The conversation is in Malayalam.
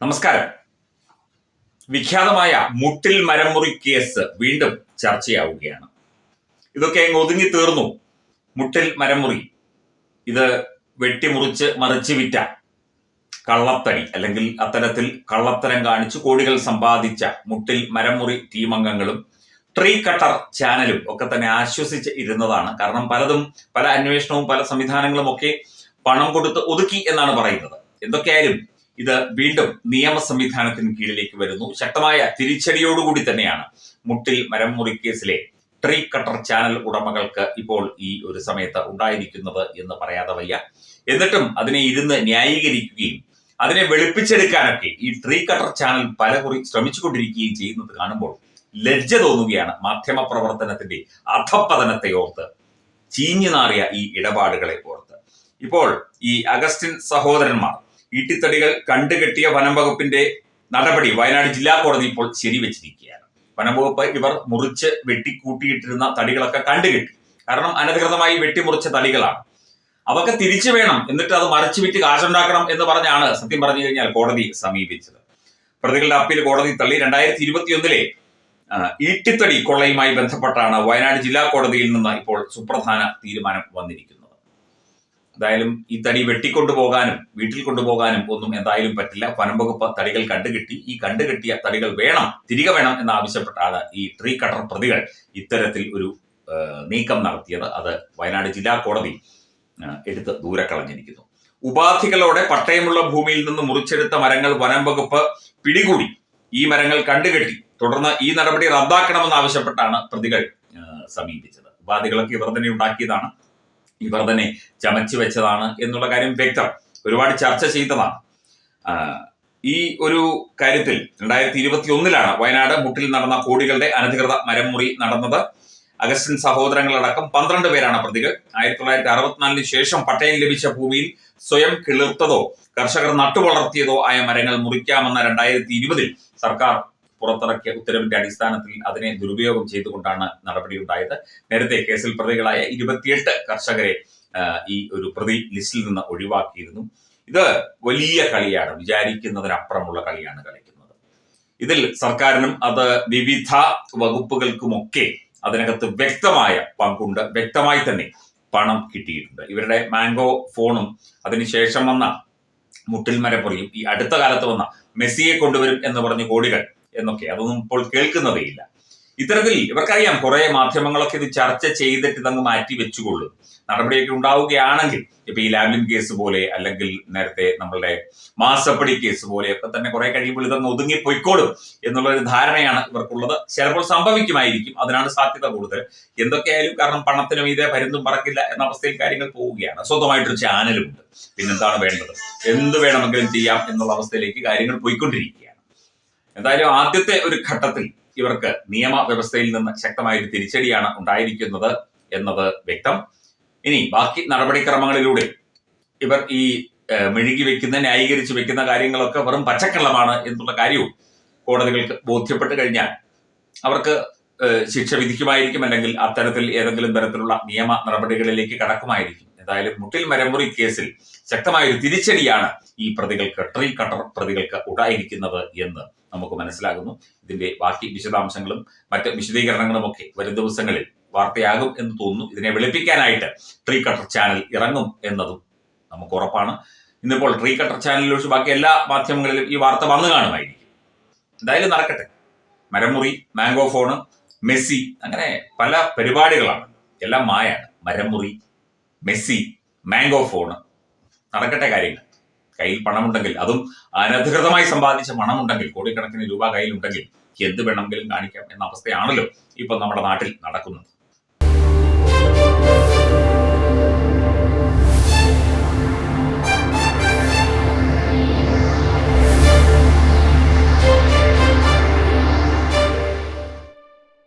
നമസ്കാരം. വിഖ്യാതമായ മുട്ടിൽ മരമുറി കേസ് വീണ്ടും ചർച്ചയാവുകയാണ്. ഇതൊക്കെ അങ്ങ് ഒതുങ്ങി തീർന്നു. മുട്ടിൽ മരമുറി ഇത് വെട്ടിമുറിച്ച് മറിച്ച് വിറ്റ കള്ളത്തടി അല്ലെങ്കിൽ അത്തരത്തിൽ കള്ളത്തരം കാണിച്ച് കോടികൾ സമ്പാദിച്ച മുട്ടിൽ മരമുറി ടീം അംഗങ്ങളും ട്രീ കട്ടർ ചാനലും ഒക്കെ തന്നെ ആശ്വസിച്ച് ഇരുന്നതാണ്. കാരണം പലതും പല അന്വേഷണവും പല സംവിധാനങ്ങളും ഒക്കെ പണം കൊടുത്ത് ഒതുക്കി എന്നാണ് പറയുന്നത്. എന്തൊക്കെയായാലും ഇത് വീണ്ടും നിയമ സംവിധാനത്തിന് കീഴിലേക്ക് വരുന്നു. ശക്തമായ തിരിച്ചടിയോടുകൂടി തന്നെയാണ് മുട്ടിൽ മരം മുറിക്കേസിലെ ട്രീ കട്ടർ ചാനൽ ഉടമകൾക്ക് ഇപ്പോൾ ഈ ഒരു സമയത്ത് ഉണ്ടായിരിക്കുന്നത് എന്ന് പറയാതെ വയ്യ. എന്നിട്ടും അതിനെ ഇരുന്ന് ന്യായീകരിക്കുകയും അതിനെ വെളുപ്പിച്ചെടുക്കാനൊക്കെ ഈ ട്രീ കട്ടർ ചാനൽ പലകുറി ശ്രമിച്ചുകൊണ്ടിരിക്കുകയും ചെയ്യുന്നത് കാണുമ്പോൾ ലജ്ജ തോന്നുകയാണ് മാധ്യമ പ്രവർത്തനത്തിന്റെ അധപ്പതനത്തെ ഓർത്ത് ചീഞ്ഞു നാറിയ ഈ ഇടപാടുകളെ ഓർത്ത്. ഇപ്പോൾ ഈ അഗസ്റ്റിൻ സഹോദരന്മാർ ഈട്ടിത്തടികൾ കണ്ടുകെട്ടിയ വനം വകുപ്പിന്റെ നടപടി വയനാട് ജില്ലാ കോടതി ഇപ്പോൾ ശരിവെച്ചിരിക്കുകയാണ്. വനംവകുപ്പ് ഇവർ മുറിച്ച് വെട്ടിക്കൂട്ടിയിട്ടിരുന്ന തടികളൊക്കെ കണ്ടുകെട്ടി. കാരണം അനധികൃതമായി വെട്ടിമുറിച്ച തടികളാണ്. അവക്ക് തിരിച്ചു വേണം എന്നിട്ട് അത് മറിച്ചു വിറ്റ് കാശുണ്ടാക്കണം എന്ന് പറഞ്ഞാണ് സത്യം പറഞ്ഞു കഴിഞ്ഞാൽ കോടതി സമീപിച്ചത്. പ്രതികളുടെ അപ്പീൽ കോടതി തള്ളി. രണ്ടായിരത്തി ഇരുപത്തിയൊന്നിലെ ഈട്ടിത്തടി കൊള്ളയുമായി ബന്ധപ്പെട്ടാണ് വയനാട് ജില്ലാ കോടതിയിൽ നിന്ന് ഇപ്പോൾ സുപ്രധാന തീരുമാനം വന്നിരിക്കുന്നത്. എന്തായാലും ഈ തടി വെട്ടിക്കൊണ്ടുപോകാനും വീട്ടിൽ കൊണ്ടുപോകാനും ഒന്നും എന്തായാലും പറ്റില്ല. വനം വകുപ്പ് തടികൾ കണ്ടുകിട്ടി ഈ കണ്ടുകെട്ടിയ തടികൾ വേണം തിരികെ വേണം എന്നാവശ്യപ്പെട്ടാണ് ഈ ട്രീ കട്ടർ പ്രതികൾ ഇത്തരത്തിൽ ഒരു നീക്കം നടത്തിയത്. അത് വയനാട് ജില്ലാ കോടതി എടുത്ത് ദൂരെ കളഞ്ഞിരിക്കുന്നു ഉപാധികളോടെ പട്ടയമുള്ള ഭൂമിയിൽ നിന്ന് മുറിച്ചെടുത്ത മരങ്ങൾ വനം വകുപ്പ് പിടികൂടി. ഈ മരങ്ങൾ കണ്ടുകെട്ടി. തുടർന്ന് ഈ നടപടി റദ്ദാക്കണമെന്ന് ആവശ്യപ്പെട്ടാണ് പ്രതികൾ സമീപിച്ചത്. ഉപാധികളൊക്കെ ഇവർ തന്നെ ഉണ്ടാക്കിയതാണ്. ഇവർ തന്നെ ചമച്ചു വെച്ചതാണ് എന്നുള്ള കാര്യം വ്യക്തം. ഒരുപാട് ചർച്ച ചെയ്തതാണ്. ഈ ഒരു കാര്യത്തിൽ രണ്ടായിരത്തി ഇരുപത്തി ഒന്നിലാണ് വയനാട് മുട്ടിൽ നടന്ന കോടികളുടെ അനധികൃത മരമുറി നടന്നത്. അഗസ്റ്റിൻ സഹോദരങ്ങളടക്കം പന്ത്രണ്ട് പേരാണ് പ്രതികൾ. ആയിരത്തി തൊള്ളായിരത്തി അറുപത്തിനാലിന് ശേഷം പട്ടയം ലഭിച്ച ഭൂമിയിൽ സ്വയം കിളിർത്തതോ കർഷകർ നട്ടുവളർത്തിയതോ ആയ മരങ്ങൾ മുറിക്കാമെന്ന രണ്ടായിരത്തി ഇരുപതിൽ സർക്കാർ പുറത്തിറക്കിയ ഉത്തരവിന്റെ അടിസ്ഥാനത്തിൽ അതിനെ ദുരുപയോഗം ചെയ്തുകൊണ്ടാണ് നടപടിയുണ്ടായത്. നേരത്തെ കേസിൽ പ്രതികളായ ഇരുപത്തിയെട്ട് കർഷകരെ ഈ ഒരു പ്രതി ലിസ്റ്റിൽ നിന്ന് ഒഴിവാക്കിയിരുന്നു. ഇത് വലിയ കളിയാണ് വിചാരിക്കുന്നതിനപ്പുറമുള്ള കളിയാണ് കളിക്കുന്നത്. ഇതിൽ സർക്കാരിനും അത് വിവിധ വകുപ്പുകൾക്കുമൊക്കെ അതിനകത്ത് വ്യക്തമായ പങ്കുണ്ട്. വ്യക്തമായി തന്നെ പണം കിട്ടിയിട്ടുണ്ട്. ഇവരുടെ മാംഗോ ഫോണും അതിനുശേഷം വന്ന മുട്ടിൽ മരപ്പൊറിയും ഈ അടുത്ത കാലത്ത് വന്ന മെസ്സിയെ കൊണ്ടുവരും എന്ന് പറഞ്ഞ് കോടികൾ എന്നൊക്കെ അതൊന്നും ഇപ്പോൾ കേൾക്കുന്നതേ ഇല്ല ഇത്തരത്തിൽ ഇവർക്കറിയാം കുറെ മാധ്യമങ്ങളൊക്കെ ഇത് ചർച്ച ചെയ്തിട്ട് ഇതങ്ങ് മാറ്റി വെച്ചുകൊള്ളും. നടപടിയൊക്കെ ഉണ്ടാവുകയാണെങ്കിൽ ഇപ്പൊ ഈ ലാബിൻ കേസ് പോലെ അല്ലെങ്കിൽ നേരത്തെ നമ്മളുടെ മാസപ്പടി കേസ് പോലെ ഒക്കെ തന്നെ കുറെ കഴിയുമ്പോൾ ഇതൊന്ന് ഒതുങ്ങി പൊയ്ക്കോളും എന്നുള്ള ഒരു ധാരണയാണ് ഇവർക്കുള്ളത്. ചിലപ്പോൾ സംഭവിക്കുമായിരിക്കും അതിനാണ് സാധ്യത കൂടുതൽ. എന്തൊക്കെയായാലും കാരണം പണത്തിനും ഇതേ പരുന്തും പറക്കില്ല എന്ന അവസ്ഥയിൽ കാര്യങ്ങൾ പോവുകയാണ്. സ്വന്തമായിട്ടൊരു ചാനലുമുണ്ട് പിന്നെന്താണ് വേണ്ടത്? എന്ത് വേണമെങ്കിലും ചെയ്യാം എന്നുള്ള അവസ്ഥയിലേക്ക് കാര്യങ്ങൾ പോയിക്കൊണ്ടിരിക്കുകയാണ്. എന്തായാലും ആദ്യത്തെ ഒരു ഘട്ടത്തിൽ ഇവർക്ക് നിയമ വ്യവസ്ഥയിൽ നിന്ന് ശക്തമായ ഒരു തിരിച്ചടിയാണ് ഉണ്ടായിരിക്കുന്നത് എന്നത് വ്യക്തം. ഇനി ബാക്കി നടപടിക്രമങ്ങളിലൂടെ ഇവർ ഈ മെഴുകി വെക്കുന്ന ന്യായീകരിച്ച് വെക്കുന്ന കാര്യങ്ങളൊക്കെ വെറും പച്ചക്കള്ളമാണ് എന്നുള്ള കാര്യവും കോടതികൾക്ക് ബോധ്യപ്പെട്ട് കഴിഞ്ഞാൽ അവർക്ക് ശിക്ഷ വിധിക്കുമായിരിക്കും അല്ലെങ്കിൽ അത്തരത്തിൽ ഏതെങ്കിലും തരത്തിലുള്ള നിയമ നടപടികളിലേക്ക് കടക്കുമായിരിക്കും. എന്തായാലും മുട്ടിൽ മരമുറി കേസിൽ ശക്തമായ ഒരു തിരിച്ചടിയാണ് ഈ പ്രതികൾക്ക് ട്രീ കട്ടർ പ്രതികൾക്ക് ഉണ്ടായിരിക്കുന്നത് എന്ന് നമുക്ക് മനസ്സിലാകുന്നു. ഇതിന്റെ ബാക്കി വിശദാംശങ്ങളും മറ്റ് വിശദീകരണങ്ങളും ഒക്കെ വരും ദിവസങ്ങളിൽ വാർത്തയാകും എന്ന് തോന്നുന്നു. ഇതിനെ വെളുപ്പിക്കാനായിട്ട് ട്രീ കട്ടർ ചാനൽ ഇറങ്ങും എന്നതും നമുക്ക് ഉറപ്പാണ്. ഇന്നിപ്പോൾ ട്രീ കട്ടർ ചാനലിൽ ഒഴിച്ച് ബാക്കി എല്ലാ മാധ്യമങ്ങളിലും ഈ വാർത്ത വന്നു കാണുമായിരിക്കും. എന്തായാലും നടക്കട്ടെ. മരമുറി മാംഗോ ഫോണ് മെസ്സി അങ്ങനെ പല പരിപാടികളാണ്. എല്ലാം മായാണ്. മരമുറി മെസ്സി മാംഗോ ഫോണ്. നടക്കട്ടെ കാര്യങ്ങൾ. കയ്യിൽ പണമുണ്ടെങ്കിൽ അതും അനധികൃതമായി സമ്പാദിച്ച പണമുണ്ടെങ്കിൽ കോടിക്കണക്കിന് രൂപ കയ്യിലുണ്ടെങ്കിൽ എന്ത് വേണമെങ്കിലും കാണിക്കാം എന്ന അവസ്ഥയാണല്ലോ ഇപ്പൊ നമ്മുടെ നാട്ടിൽ നടക്കുന്നത്.